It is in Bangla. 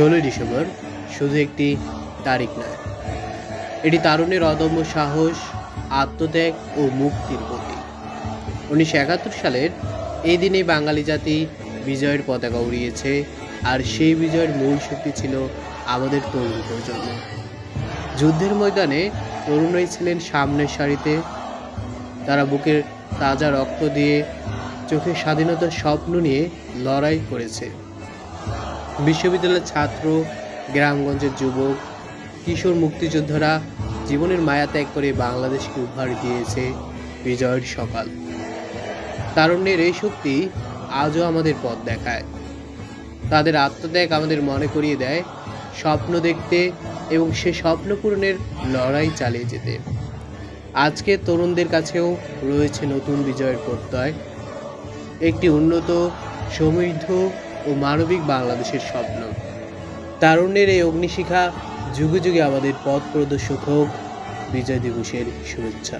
ষোলোই ডিসেম্বর, শুধু একটি তারিখ নয়। এটি তারুণের অদম্য সাহস, আত্মত্যাগ ও মুক্তির প্রতীক। উনিশশো একাত্তর সালের এই দিনে বাঙালি জাতি বিজয়ের পতাকা উড়িয়েছে, আর সেই বিজয়ের মূল শক্তি ছিল আমাদের তরুণ প্রজন্ম। যুদ্ধের ময়দানে তরুণরাই ছিলেন সামনের সারিতে। তারা বুকের তাজা রক্ত দিয়ে চোখের স্বাধীনতার স্বপ্ন নিয়ে লড়াই করেছে। বিশ্ববিদ্যালয়ের ছাত্র, গ্রামগঞ্জের যুবক, কিশোর মুক্তিযোদ্ধারা জীবনের মায়া ত্যাগ করে বাংলাদেশকে উপহার দিয়েছে বিজয়ের সকাল। তারুণ্যের এই শক্তি আজও আমাদের পথ দেখায়। তাদের আত্মত্যাগ আমাদের মনে করিয়ে দেয় স্বপ্ন দেখতে এবং সে স্বপ্ন পূরণের লড়াই চালিয়ে যেতে। আজকে তরুণদের কাছেও রয়েছে নতুন বিজয়ের প্রত্যয়। একটি উন্নত, সমৃদ্ধ ও মানবিক বাংলাদেশের স্বপ্ন। তারুণ্যের এই অগ্নিশিখা যুগে যুগে আমাদের পথ প্রদর্শক হোক। বিজয় দিবসের শুভেচ্ছা।